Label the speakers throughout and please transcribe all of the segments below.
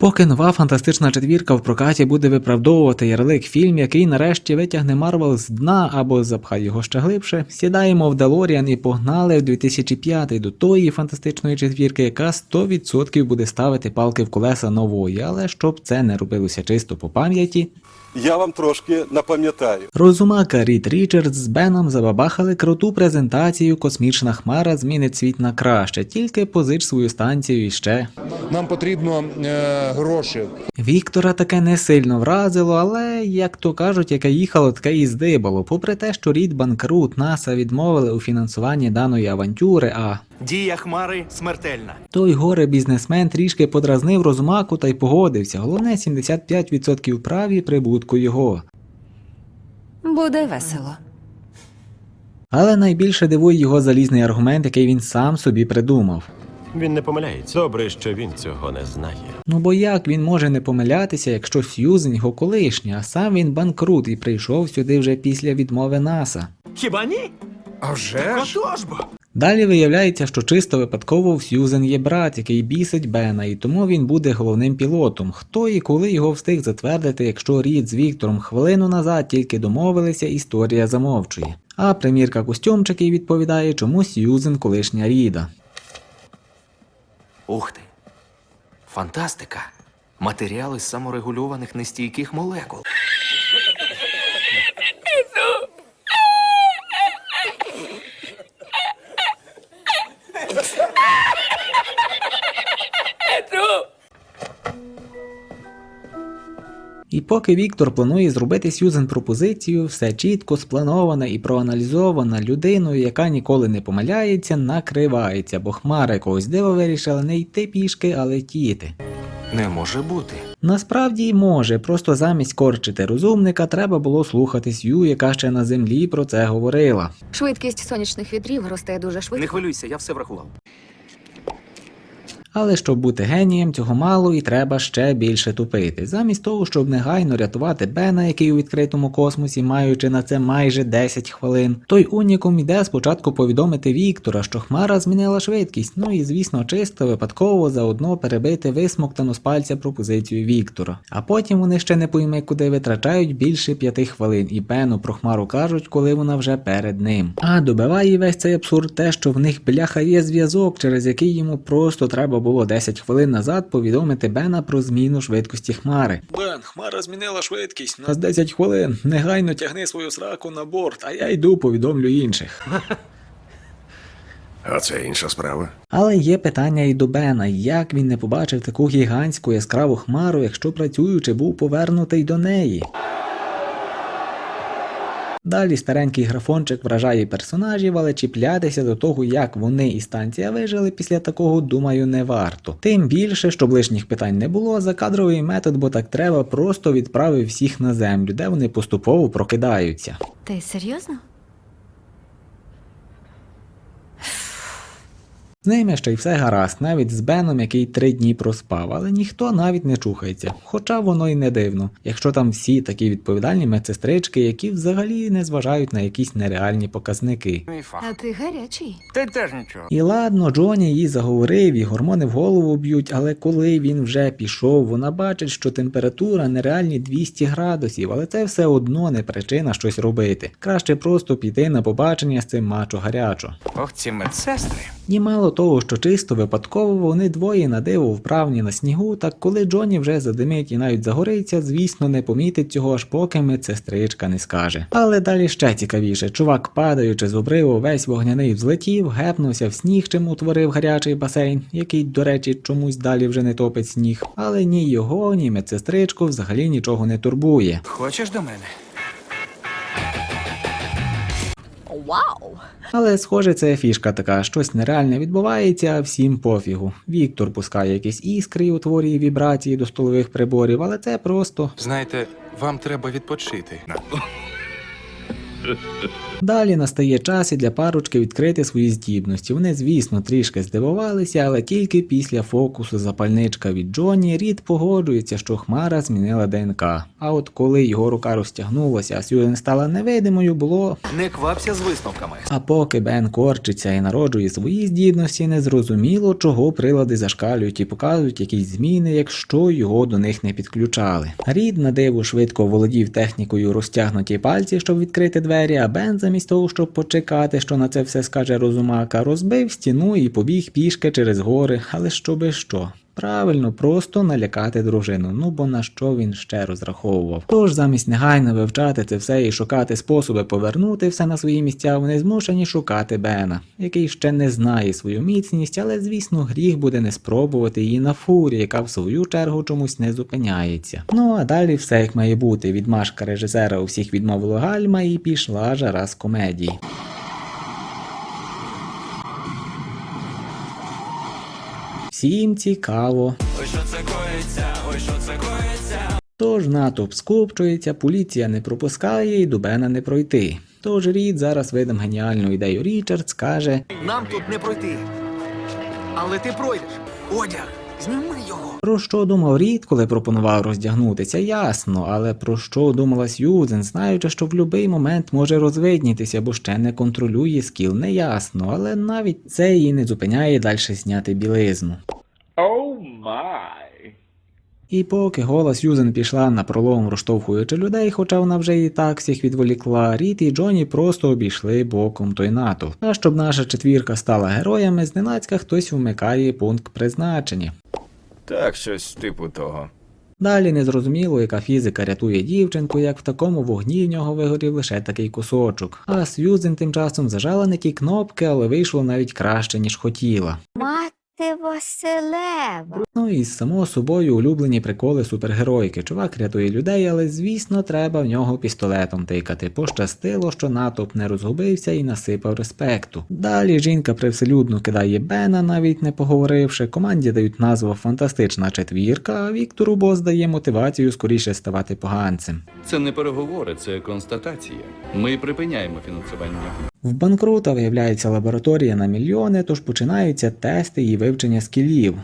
Speaker 1: Поки нова фантастична четвірка в прокаті буде виправдовувати ярлик фільм, який нарешті витягне Марвел з дна або запхає його ще глибше, сідаємо в Делоріан і погнали в 2005 до тої фантастичної четвірки, яка 100% буде ставити палки в колеса нової, але щоб це не робилося чисто по пам'яті,
Speaker 2: Я вам трошки напам'ятаю.
Speaker 1: Розумака Рід Річардс з Беном забабахали круту презентацію Космічна хмара змінить світ на краще, тільки позич свою станцію і ще.
Speaker 3: Нам потрібно е, гроші.
Speaker 1: Віктора таке не сильно вразило, але, як то кажуть, яке їхало, таке і здибало. Попри те, що рід банкрут НАСА відмовили у фінансуванні даної авантюри, а
Speaker 4: Дія хмари смертельна.
Speaker 1: той горе бізнесмен трішки подразнив розумаку та й погодився. Головне 75% праві прибутку його.
Speaker 5: Буде весело.
Speaker 1: Але найбільше дивує його залізний аргумент, який він сам собі придумав.
Speaker 6: Він не помиляється. Добре, що він цього не знає.
Speaker 1: Ну бо як він може не помилятися, якщо Сьюзен його колишня, а сам він банкрут і прийшов сюди вже після відмови НАСА.
Speaker 4: Хіба ні?
Speaker 3: А вже ж?
Speaker 4: Отож бо.
Speaker 1: Далі виявляється, що чисто випадково в Сьюзен є брат, який бісить Бена, і тому він буде головним пілотом. Хто і коли його встиг затвердити, якщо Рід з Віктором хвилину назад тільки домовилися, історія замовчує. А примірка костюмчиків відповідає, чому Сьюзен колишня Ріда.
Speaker 4: Ух ти. Фантастика. Матеріали з саморегульованих нестійких молекул.
Speaker 1: І поки Віктор планує зробити Сьюзен пропозицію, все чітко сплановане і проаналізоване людиною, яка ніколи не помиляється, накривається, бо хмара якогось дива вирішила не йти пішки, а летіти.
Speaker 4: Не може бути.
Speaker 1: Насправді й може, просто замість корчити розумника треба було слухати Сью, яка ще на землі про це говорила.
Speaker 5: Швидкість сонячних вітрів росте дуже швидко.
Speaker 4: Не хвилюйся, я все врахував.
Speaker 1: Але щоб бути генієм, цього мало і треба ще більше тупити. Замість того, щоб негайно рятувати Бена, який у відкритому космосі, маючи на це майже 10 хвилин, той унікум йде спочатку повідомити Віктора, що Хмара змінила швидкість, ну і звісно, чисто випадково заодно перебити висмоктану з пальця пропозицію Віктора. А потім вони ще не пойми куди витрачають більше 5 хвилин, і Бену про Хмару кажуть, коли вона вже перед ним. А добиває весь цей абсурд те, що в них бляха є зв'язок, через який йому просто треба було 10 хвилин назад повідомити Бена про зміну швидкості хмари. Бен, хмара змінила швидкість. На 10 хвилин. Негайно тягни свою сраку на борт, а я йду повідомлю інших.
Speaker 3: А це інша справа.
Speaker 1: Але є питання і до Бена, як він не побачив таку гігантську яскраву хмару, якщо працюючи був повернутий до неї. Далі старенький графончик вражає персонажів, але чіплятися до того, як вони і станція вижили після такого, думаю, не варто. Тим більше, щоб лишніх питань не було, закадровий метод, бо так треба, просто відправив всіх на землю, де вони поступово прокидаються.
Speaker 5: Ти серйозно?
Speaker 1: З ними ще й все гаразд, навіть з Беном, який три дні проспав, але ніхто навіть не чухається, хоча воно й не дивно, якщо там всі такі відповідальні медсестрички, які взагалі не зважають на якісь нереальні показники.
Speaker 5: А ти гарячий.
Speaker 4: Ти теж нічого.
Speaker 1: І ладно, Джоні її заговорив, і гормони в голову б'ють, але коли він вже пішов, вона бачить, що температура нереальні 200 градусів, але це все одно не причина щось робити. Краще просто піти на побачення з цим мачо гарячо.
Speaker 4: Ох, ці медсестри.
Speaker 1: І мало того, що чисто випадково вони двоє на диво вправні на снігу, так коли Джоні вже задимить і навіть загориться, звісно, не помітить цього аж поки медсестричка не скаже. Але далі ще цікавіше, чувак, падаючи з обриву, весь вогняний взлетів, гепнувся в сніг, чим утворив гарячий басейн, який, до речі, чомусь далі вже не топить сніг. Але ні його, ні медсестричку взагалі нічого не турбує.
Speaker 4: Хочеш до мене?
Speaker 5: Вау!
Speaker 1: Але схоже, це фішка така, щось нереальне відбувається, а всім пофігу. Віктор пускає якісь іскри і утворює вібрації до столових приборів, але це просто.
Speaker 7: Знаєте, вам треба відпочити.
Speaker 1: Далі настає час і для парочки відкрити свої здібності. Вони, звісно, трішки здивувалися, але тільки після фокусу запальничка від Джоні Рід погоджується, що Хмара змінила ДНК. А от коли його рука розтягнулася, а Сьюзен стала невидимою, було
Speaker 4: Не квапся з висновками.
Speaker 1: а поки Бен корчиться і народжує свої здібності, незрозуміло, чого прилади зашкалюють і показують якісь зміни, якщо його до них не підключали. Рід на диво швидко володів технікою розтягнуті пальці, щоб відкрити двері, а Бен, замість того, щоб почекати, що на це все скаже розумака, розбив стіну і побіг пішки через гори, але щоби що. Правильно, просто налякати дружину. Ну бо на що він ще розраховував. Тож замість негайно вивчати це все і шукати способи повернути все на свої місця, вони змушені шукати Бена, який ще не знає свою міцність, але звісно гріх буде не спробувати її на фурі, яка в свою чергу чомусь не зупиняється. Ну а далі все як має бути. Відмашка режисера у всіх відмовила гальма і пішла жара з комедії. Всім цікаво. Тож натовп скупчується, поліція не пропускає і до Бена не пройти. Тож Рід зараз видам геніальну ідею Річард скаже,
Speaker 4: Нам тут не пройти. Але ти пройдеш. Одяг, зніми його.
Speaker 1: про що думав Рід, коли пропонував роздягнутися, ясно, але про що думала Сьюзен, знаючи, що в будь-який момент може розвиднітися, бо ще не контролює скіл, неясно, але навіть це її не зупиняє далі зняти білизну. І поки гола Сьюзен пішла на пролом, розштовхуючи людей, хоча вона вже і так всіх відволікла, Рід і Джоні просто обійшли боком той натовп. А щоб наша четвірка стала героями, зненацька хтось вмикає пункт призначення.
Speaker 7: Так, щось типу того.
Speaker 1: Далі незрозуміло, яка фізика рятує дівчинку, як в такому вогні в нього вигорів лише такий кусочок. А Сьюзен тим часом зажала не ті кнопки, але вийшло навіть краще, ніж хотіла.
Speaker 5: Мати Василева.
Speaker 1: Ну і само собою улюблені приколи супергеройки. Чувак рятує людей, але звісно, треба в нього пістолетом тикати. Пощастило, що натовп не розгубився і насипав респекту. Далі жінка привселюдно кидає Бена, навіть не поговоривши. Команді дають назву Фантастична четвірка, а Віктору Бос дає мотивацію скоріше ставати поганцем.
Speaker 8: Це не переговори, це констатація. Ми припиняємо фінансування.
Speaker 1: В банкрута виявляється лабораторія на мільйони, тож починаються тести і вивчення скілів.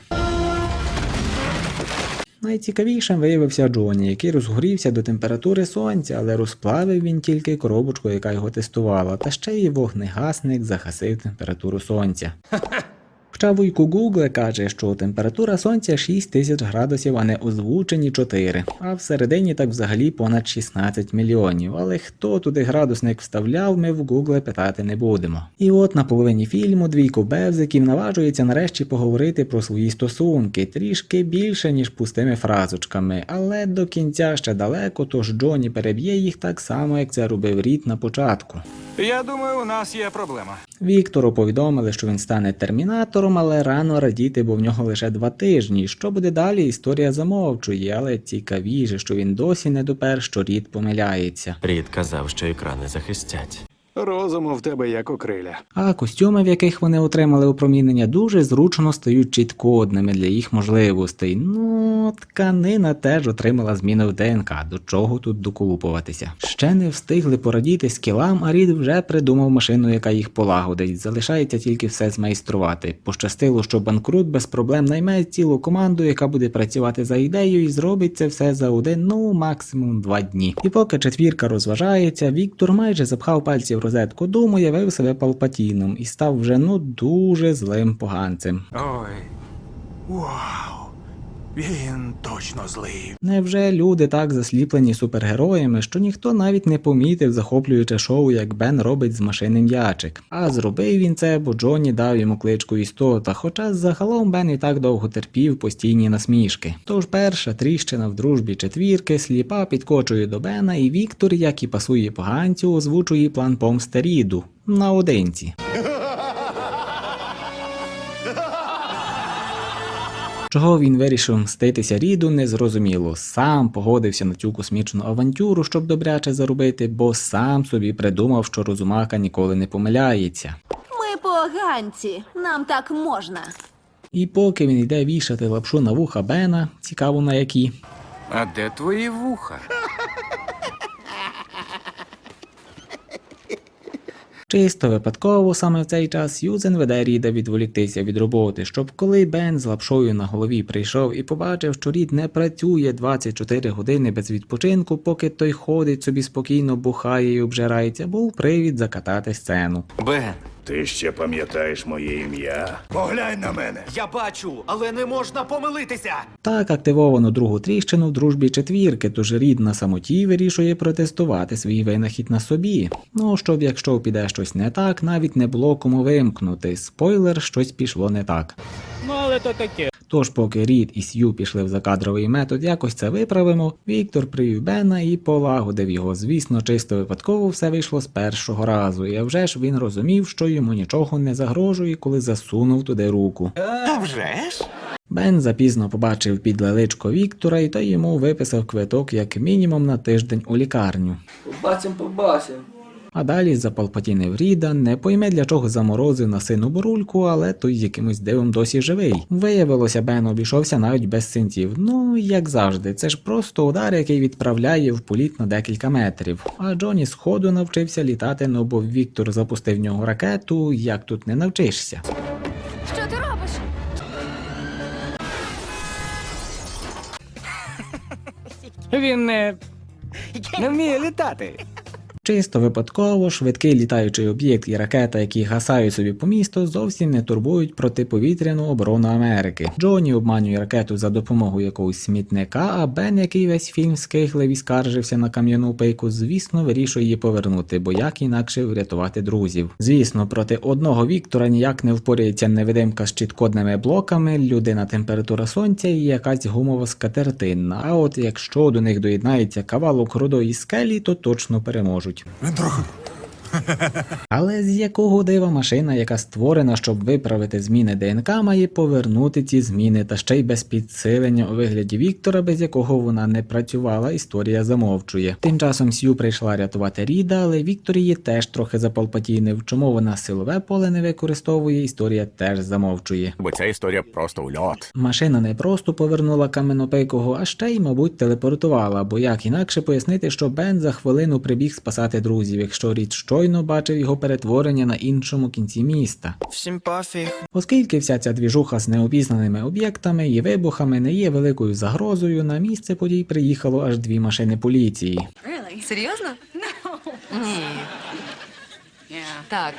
Speaker 1: Найцікавішим виявився Джоні, який розгорівся до температури сонця, але розплавив він тільки коробочку, яка його тестувала, та ще й вогнегасник загасив температуру сонця. Хоча вуйку Гугле каже, що температура сонця 6 тисяч градусів, а не озвучені 4, а всередині так взагалі понад 16 мільйонів. Але хто туди градусник вставляв, ми в Гугле питати не будемо. І от на половині фільму двійко бевзиків наважується нарешті поговорити про свої стосунки, трішки більше, ніж пустими фразочками, але до кінця ще далеко, тож Джоні переб'є їх так само, як це робив Рід на початку.
Speaker 7: Я думаю, у нас є проблема.
Speaker 1: Віктору повідомили, що він стане термінатором, але рано радіти, бо в нього лише два тижні. Що буде далі, історія замовчує, але цікавіше, що він досі не допер, що рід помиляється.
Speaker 6: Рід казав, що екрани захистять.
Speaker 7: Розуму в тебе як у криля.
Speaker 1: А костюми, в яких вони отримали опромінення, дуже зручно стають чіткодними для їх можливостей. Ну, тканина теж отримала зміни в ДНК, до чого тут доколупуватися. Ще не встигли порадіти скілам, а Рід вже придумав машину, яка їх полагодить. Залишається тільки все змайструвати. Пощастило, що банкрут без проблем найме цілу команду, яка буде працювати за ідеєю, і зробить це все за один, ну максимум два дні. І поки четвірка розважається, Віктор майже запхав пальці в розетку дому, явив себе палпатіном і став вже ну дуже злим поганцем.
Speaker 7: Ой. Вау. Він точно злий.
Speaker 1: Невже люди так засліплені супергероями, що ніхто навіть не помітив захоплююче шоу, як Бен робить з машини м'ячик? А зробив він це, бо Джонні дав йому кличку істота, хоча загалом Бен і так довго терпів постійні насмішки. Тож перша тріщина в дружбі четвірки, сліпа підкочує до Бена, і Віктор, як і пасує поганцю, озвучує план помсти Ріду наодинці. Чого він вирішив мститися Ріду, незрозуміло. Сам погодився на цю космічну авантюру, щоб добряче заробити, бо сам собі придумав, що розумака ніколи не помиляється.
Speaker 9: Ми поганці, нам так можна.
Speaker 1: І поки він йде вішати лапшу на вуха Бена, цікаво на які.
Speaker 7: А де твої вуха?
Speaker 1: Чисто випадково саме в цей час Юзен веде Ріда відволіктися від роботи, щоб коли Бен з лапшою на голові прийшов і побачив, що Рід не працює 24 години без відпочинку, поки той ходить собі спокійно бухає і обжирається, був привід закатати сцену.
Speaker 4: Бен,
Speaker 3: Ти ще пам'ятаєш моє ім'я? Поглянь на мене!
Speaker 4: я бачу, але не можна помилитися.
Speaker 1: Так активовано другу тріщину в дружбі четвірки, тож рід на самоті вирішує протестувати свій винахід на собі. Ну, щоб якщо піде щось не так, навіть не було кому вимкнути. Спойлер, щось пішло не так. Ну, але то таке. Тож, поки Рід і Сью пішли в закадровий метод, якось це виправимо. Віктор привів Бена і полагодив його. Звісно, чисто випадково все вийшло з першого разу, і вже ж він розумів, що йому нічого не загрожує, коли засунув туди руку. Бен запізно побачив підле личко Віктора, і той йому виписав квиток як мінімум на тиждень у лікарню.
Speaker 10: Побачим, побачим.
Speaker 1: А далі запалпотінив Ріда, не пойме для чого заморозив на сину бурульку, але той якимось дивом досі живий. Виявилося, Бен обійшовся навіть без синців. Ну, як завжди, це ж просто удар, який відправляє в політ на декілька метрів. А Джоні сходу навчився літати, ну бо Віктор запустив в нього ракету, як тут не навчишся.
Speaker 9: Що ти робиш?
Speaker 10: Він не, не вміє літати.
Speaker 1: Чисто випадково швидкий літаючий об'єкт і ракета, які гасають собі по місту, зовсім не турбують протиповітряну оборону Америки. Джоні обманює ракету за допомогою якогось смітника, а Бен, який весь фільм скиглив і скаржився на кам'яну пейку, звісно, вирішує її повернути, бо як інакше врятувати друзів. Звісно, проти одного Віктора ніяк не впоряється невидимка з чіткодними блоками, людина температура сонця і якась гумова скатертинна. А от якщо до них доєднається кавалок рудої скелі, то точно переможуть працюють. Він трохи але з якого дива машина, яка створена, щоб виправити зміни ДНК, має повернути ці зміни, та ще й без підсилення у вигляді Віктора, без якого вона не працювала, історія замовчує. Тим часом Сью прийшла рятувати Ріда, але Віктор її теж трохи запалпатійнив. Чому вона силове поле не використовує, історія теж замовчує.
Speaker 3: Бо ця історія просто ульот.
Speaker 1: Машина не просто повернула каменопейкого, а ще й, мабуть, телепортувала, бо як інакше пояснити, що Бен за хвилину прибіг спасати друзів, якщо Рід щойно бачив його перетворення на іншому кінці міста.
Speaker 10: Всім пофіг.
Speaker 1: Оскільки вся ця двіжуха з неопізнаними об'єктами і вибухами не є великою загрозою, на місце подій приїхало аж дві машини поліції.
Speaker 9: Серйозно? Ні. Так.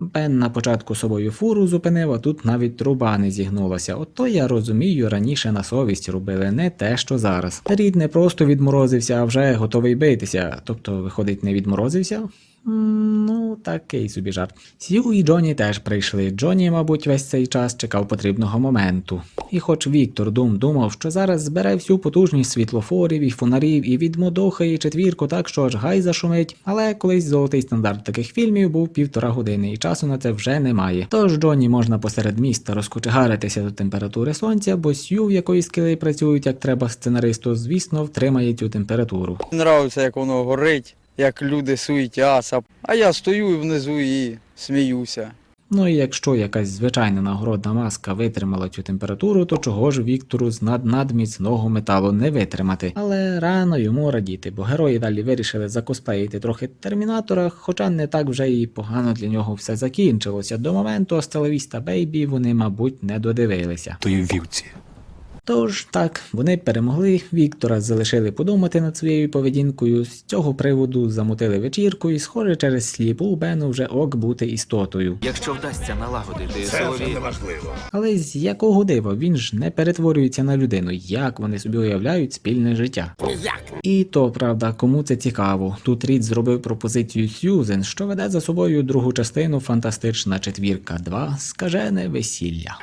Speaker 1: Бен на початку собою фуру зупинив, а тут навіть труба не зігнулася. Ото я розумію, раніше на совість робили не те, що зараз. Рід не просто відморозився, а вже готовий битися. Тобто, виходить, не відморозився? Ну, такий собі жарт. Сью і Джоні теж прийшли. Джоні, мабуть, весь цей час чекав потрібного моменту. І хоч Віктор Дум думав, що зараз збере всю потужність світлофорів і фонарів і відмодохає четвірку так, що аж гай зашумить, але колись золотий стандарт таких фільмів був півтора години, і часу на це вже немає. Тож Джоні можна посеред міста розкочегаритися до температури сонця, бо Сью, в якої скили працюють як треба сценаристу, звісно, втримає цю температуру.
Speaker 10: Нравиться, як воно горить, як люди суетяться. А я стою внизу і сміюся.
Speaker 1: Ну і якщо якась звичайна нагородна маска витримала цю температуру, то чого ж Віктору з над надміцного металу не витримати? Але рано йому радіти, бо герої далі вирішили закосплеїти трохи термінатора, хоча не так вже і погано для нього все закінчилося. До моменту Астелавіста Бейбі вони, мабуть, не додивилися.
Speaker 7: То є вівці.
Speaker 1: Тож так, вони перемогли. Віктора залишили подумати над своєю поведінкою. З цього приводу замутили вечірку, і, схоже, через сліпу Бену вже ок бути істотою.
Speaker 4: Якщо вдасться налагодити силові.
Speaker 3: неважливо.
Speaker 1: Але з якого дива він ж не перетворюється на людину, як вони собі уявляють спільне життя? Як? І то правда, кому це цікаво. Тут Рід зробив пропозицію Сьюзен, що веде за собою другу частину Фантастична четвірка 2 Скажене весілля.